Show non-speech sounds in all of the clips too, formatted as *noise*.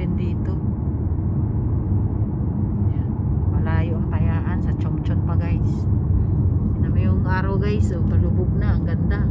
rin dito. Malayo ang tayaan sa Chongchon pa guys. Tignan mo yung araw guys, oh, palubog na, ang ganda.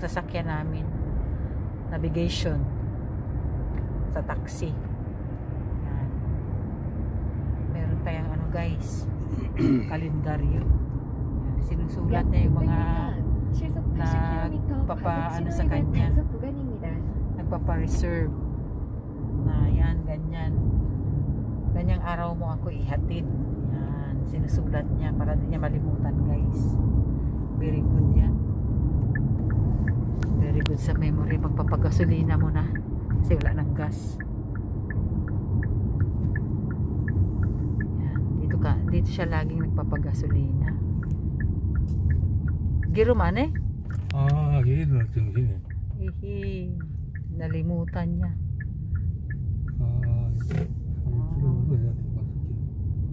sasakyan namin. Navigation. Sa taxi. Yan. meron tayong ano guys. *clears throat* Kalendaryo. Sinusulat niya yung mga nagpapa ano sa kanya. Nagpapa-reserve. Na yan ganyan. Ganyang araw mo ako ihatid. Yan. Sinusulat niya para din niya malimutan guys. Very good yan very good sa memory. Magpapagasolina muna. Kasi wala ng gas. Yan. dito ka dito siya laging nagpapagasolina. Giro man eh. Ah giro natin giro ihi nalimutan niya. Ah, ah.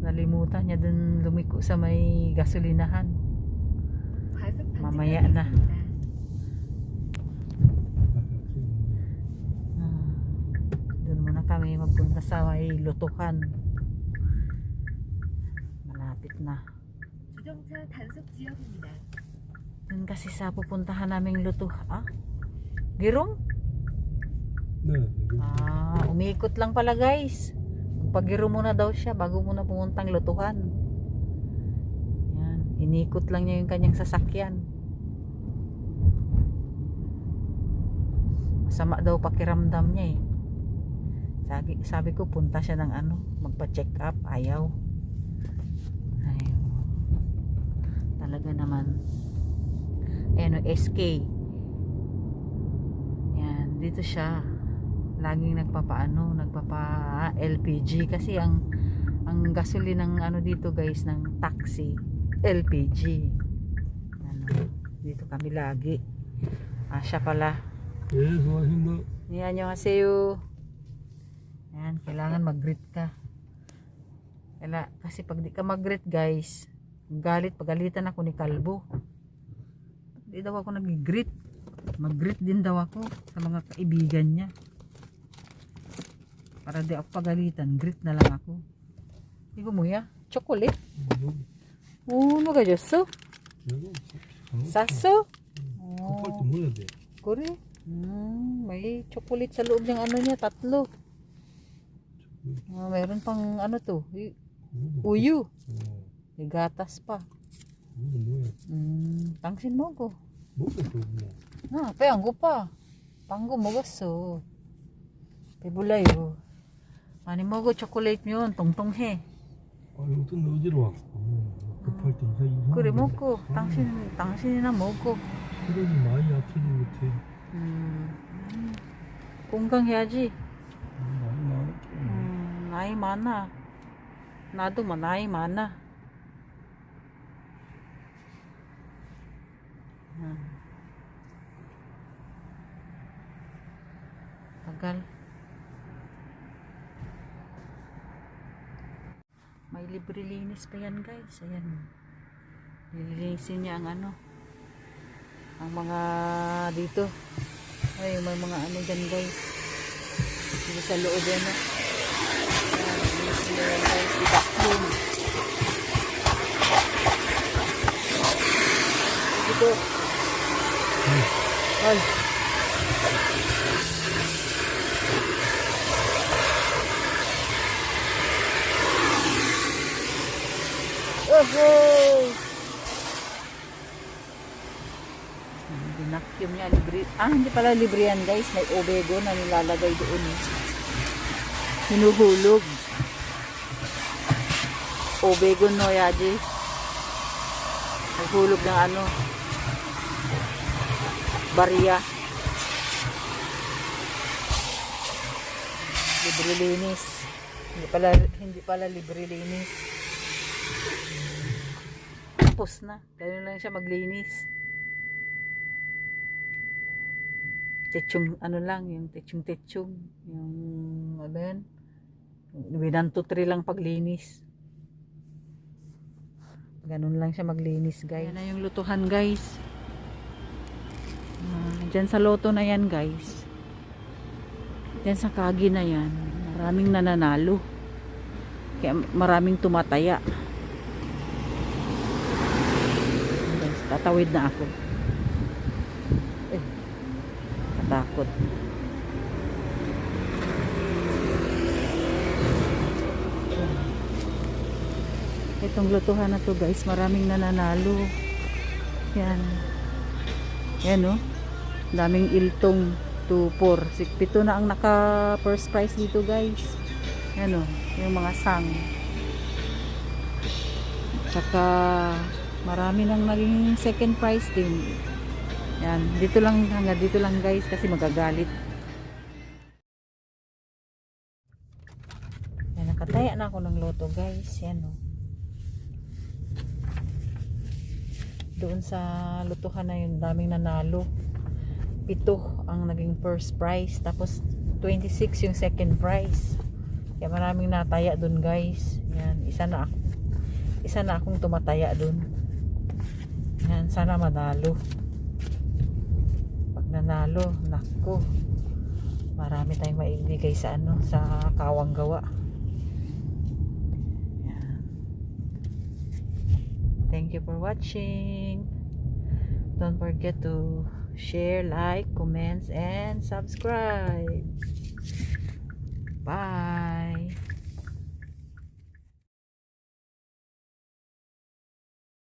nalimutan niya dun lumiko sa may gasolinahan. Mamaya na. kami magpunta sa may lutuhan. Malapit na. Yun kasi sa pupuntahan naming lutuhan ah? girong? ah umiikot lang pala guys. Pagiro muna daw siya bago muna pumuntang lutuhan. Yan inikot lang niya yung kanyang sasakyan. Masama daw pakiramdam niya eh sabi, sabi ko punta siya ng ano magpa-check up ayaw. Ayaw. Talaga naman. Ano SK yan dito siya. Laging nagpapaano nagpapa LPG kasi ang ang gasoline ng ano dito guys ng taxi LPG ano, dito kami lagi. Ah siya pala. Yes, Yan yung haseyo. Yan, kailangan mag-greet ka. Kaya, kasi pag di ka mag-greet guys, galit, pagalitan ako ni Kalbo. Di daw ako nag-greet. Mag-greet din daw ako sa mga kaibigan niya. Para di ako pagalitan, greet na lang ako. Igo mo ya? Chocolate? Oo, ano ka Diyoso? Saso? 급할 때 Oh, 뭐야 돼? kore. Hmm, may chocolate sa loob ng ano niya, tatlo. Ah, mayroon pang ano to? Uyo. May gatas pa. Mm, tangsin mo ko. Na, payanggo pa. Panggo mo baso. Pibulay o. Ani mo go chocolate yun, tongtong he. 아무튼 어디로 왔고 급할 때 이사 이사 그래 먹고 당신 당신이나 먹고 그러니 많이 아프지 못해 음 건강해야지 ないまななどもないまな、うん、tagal. Hmm. May libre linis pa yan guys. Ayan. Nililinisin niya ang ano. Ang mga dito. Ay may mga ano dyan guys. Dito sa loob yan ah. Oh, Binakyum niya, libre. Ah, hindi pala libre yan guys. May obego na nilalagay doon. Eh. Hinuhulog. Obego no, Yaji. Naghulog ng ano. Barya. Libre linis. Hindi pala, hindi pala libre linis. Tapos na. Ganun lang siya maglinis. Techong, ano lang, yung techong. Yung, ano yan? One to three lang paglinis. Ganun lang siya maglinis, guys. Yan na yung lutuhan, guys. Ah, dyan sa loto na yan, guys. Dyan sa kagi na yan. Maraming nananalo. Kaya maraming tumataya. Guys, tatawid na ako. Eh, katakot. Itong lutuhan na to guys, maraming nananalo. Yan. Yan oh. Daming iltong 2, 4, 6, 7 na ang naka first prize dito guys. Yan oh, yung mga sang. Tsaka marami nang naging second prize din. Yan, dito lang hanggang dito lang guys kasi magagalit. Yan, nakataya na ako ng loto guys. Yan oh. Doon sa lutuhan na yun, daming nanalo. Pito ang naging first prize. Tapos 26 yung second prize. Kaya maraming nataya doon guys. Yan, isa na ako. Isa na akong tumataya doon. Yan, sana manalo. Pag nanalo, nako. Marami tayong maibigay sa ano, sa kawang gawa. Yan. Thank you for watching. Don't forget to share, like, comments, and subscribe. Bye.